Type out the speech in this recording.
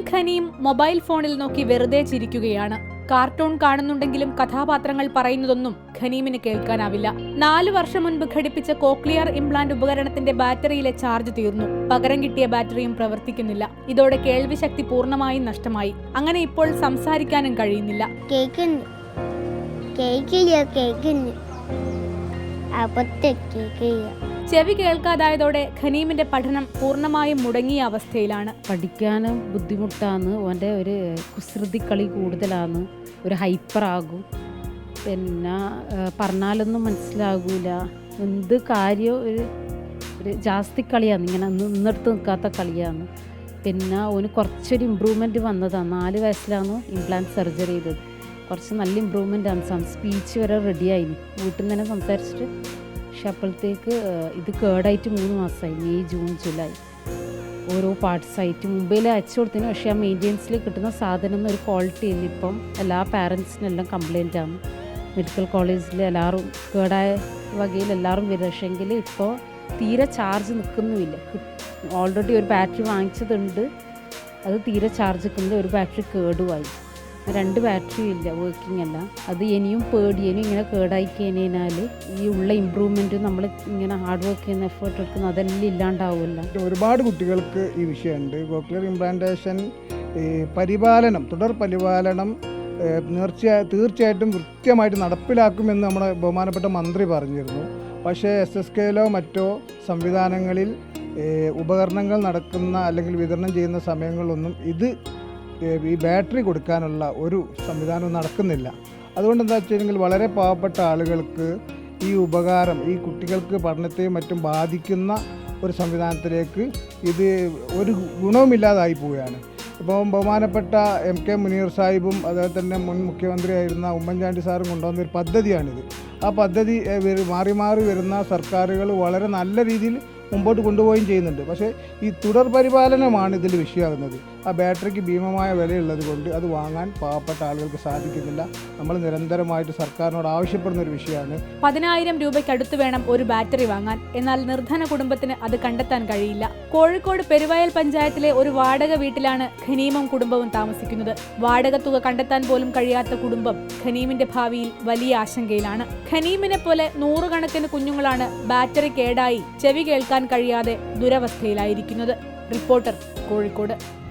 ഖനീം mobile ഫോണിൽ നോക്കി വെറുതെ ചിരിക്കുകയാണ്. കാർട്ടൂൺ കാണുന്നുണ്ടെങ്കിലും കഥാപാത്രങ്ങൾ പറയുന്നതൊന്നും ഖനീമിന് കേൾക്കാനാവില്ല. നാലു വർഷം മുൻപ് ഘടിപ്പിച്ച കോക്ലിയർ ഇംപ്ലാന്റ് ഉപകരണത്തിന്റെ ബാറ്ററിയിലെ ചാർജ് തീർന്നു. പകരം കിട്ടിയ ബാറ്ററിയും പ്രവർത്തിക്കുന്നില്ല. ഇതോടെ കേൾവിശക്തി പൂർണമായും നഷ്ടമായി. അങ്ങനെ ഇപ്പോൾ സംസാരിക്കാനും കഴിയുന്നില്ല. കേൾക്കുന്നു കേൾക്കില്ല കേൾക്കില്ല ചെവി കേൾക്കാതായതോടെ ഖനീമിന്റെ പഠനം പൂർണമായും മുടങ്ങിയ അവസ്ഥയിലാണ്. പഠിക്കാനും ബുദ്ധിമുട്ടാണ്. ഓന്റെ ഒരു കുസൃതി കളി കൂടുതലാണ്. ഒരു ഹൈപ്പർ ആകും പിന്നെ പറഞ്ഞാലൊന്നും മനസ്സിലാകൂല. എന്ത് കാര്യം ഒരു ഒരു ജാസ്തി കളിയാണ്. ഇങ്ങനെ നിന്നെടുത്ത് നിൽക്കാത്ത കളിയാണ്. പിന്നെ ഓന് കുറച്ചൊരു ഇമ്പ്രൂവ്മെന്റ് വന്നതാണ്. നാല് വയസ്സിലാണ് ഇംപ്ലാന്റ് സർജറി ചെയ്തത്. കുറച്ച് നല്ല ഇമ്പ്രൂവ്മെന്റ് ആണ്. സ്പീച്ച് വരെ റെഡിയായി വീട്ടിൽ നിന്ന് തന്നെ സംസാരിച്ചിട്ട് പക്ഷെ അപ്പോഴത്തേക്ക് ഇത് കേടായിട്ട് മൂന്ന് മാസമായി. May June July. ഓരോ പാർട്സായിട്ട് മുംബൈയിൽ അയച്ചു കൊടുത്തതിന് പക്ഷേ ആ മെയിന്റെനൻസിൽ കിട്ടുന്ന സാധനം ഒരു ക്വാളിറ്റി ഇല്ല. ഇപ്പം എല്ലാ പാരൻസിനെല്ലാം കംപ്ലൈന്റ് ആണ്. മെഡിക്കൽ കോളേജിൽ എല്ലാവരും കേടായ വകയിൽ എല്ലാവരും വരും. പക്ഷേങ്കിൽ ഇപ്പോൾ തീരെ ചാർജ് നിൽക്കുന്നുമില്ല ഓൾറെഡി ഒരു ബാറ്ററി വാങ്ങിച്ചതുണ്ട്. അത് തീരെ ചാർജ് നിൽക്കുന്നില്ല ഒരു ബാറ്ററി കേടുമായി രണ്ട് ബാറ്ററി ഇല്ല വർക്കിംഗ് അല്ല. അത് ഇനിയും പേടിയനും ഇങ്ങനെ കേടായി കഴിഞ്ഞാൽ ഈ ഉള്ള ഇമ്പ്രൂവ്മെന്റും നമ്മൾ ഇങ്ങനെ ഹാർഡ് വർക്ക് ചെയ്യുന്ന എഫേർട്ട് എടുക്കുന്ന അതെല്ലാം ഇല്ലാണ്ടാവുമല്ലോ. ഒരുപാട് കുട്ടികൾക്ക് ഈ വിഷയമുണ്ട്. കോക്ലിയർ ഇംപ്ലാന്റേഷൻ ഈ പരിപാലനം തുടർ പരിപാലനം ഏഹ്, തീർച്ചയാ തീർച്ചയായിട്ടും കൃത്യമായിട്ട് നടപ്പിലാക്കുമെന്ന് നമ്മുടെ ബഹുമാനപ്പെട്ട മന്ത്രി പറഞ്ഞിരുന്നു. പക്ഷേ എസ് എസ് കെയിലോ മറ്റോ സംവിധാനങ്ങളിൽ ഉപകരണങ്ങൾ നടക്കുന്ന അല്ലെങ്കിൽ വിതരണം ചെയ്യുന്ന സമയങ്ങളിലൊന്നും ഇത് ഈ ബാറ്ററി കൊടുക്കാനുള്ള ഒരു സംവിധാനവും നടക്കുന്നില്ല. അതുകൊണ്ട് എന്താ വെച്ചിട്ടുണ്ടെങ്കിൽ വളരെ പാവപ്പെട്ട ആളുകൾക്ക് ഈ ഉപകാരം ഈ കുട്ടികൾക്ക് പഠനത്തെയും മറ്റും ബാധിക്കുന്ന ഒരു സംവിധാനത്തിലേക്ക് ഇത് ഒരു ഗുണവുമില്ലാതായി പോവുകയാണ്. ഇപ്പം ബഹുമാനപ്പെട്ട എം കെ മുനീർ സാഹിബും അതുപോലെ തന്നെ മുൻ മുഖ്യമന്ത്രിയായിരുന്ന ഉമ്മൻചാണ്ടി സാറും കൊണ്ടുവന്ന ഒരു പദ്ധതിയാണിത്. ആ പദ്ധതി മാറി മാറി വരുന്ന സർക്കാരുകൾ വളരെ നല്ല രീതിയിൽ മുമ്പോട്ട് കൊണ്ടുപോവുകയും ചെയ്യുന്നുണ്ട്. പക്ഷേ ഈ തുടർ പരിപാലനമാണ് ഇതിൽ വിഷയമാകുന്നത്. ആ ബാറ്ററിക്ക് ഭീമമായ വിലയുള്ളത് കൊണ്ട് അത് വാങ്ങാൻ പാവപ്പെട്ട ആളുകൾക്ക് സാധിക്കുന്നില്ല. നമ്മൾ നിരന്തരമായിട്ട് സർക്കാരിനോട് ആവശ്യപ്പെടുന്ന ഒരു വിഷയമാണ്. പതിനായിരം രൂപയ്ക്ക് അടുത്ത് വേണം ഒരു ബാറ്ററി വാങ്ങാൻ. എന്നാൽ നിർധന കുടുംബത്തിന് അത് കണ്ടെത്താൻ കഴിയില്ല. കോഴിക്കോട് പെരുവയൽ പഞ്ചായത്തിലെ ഒരു വാടക വീട്ടിലാണ് ഖനീമും കുടുംബവും താമസിക്കുന്നത്. വാടക തുക കണ്ടെത്താൻ പോലും കഴിയാത്ത കുടുംബം ഖനീമിന്റെ ഭാവിയിൽ വലിയ ആശങ്കയിലാണ്. ഖനീമിനെ പോലെ നൂറുകണക്കിന് കുഞ്ഞുങ്ങളാണ് ബാറ്ററി കേടായി ചെവി കേൾക്കാൻ കഴിയാതെ ദുരവസ്ഥയിലായിരിക്കുന്നത്. റിപ്പോർട്ടർ കോഴിക്കോട്.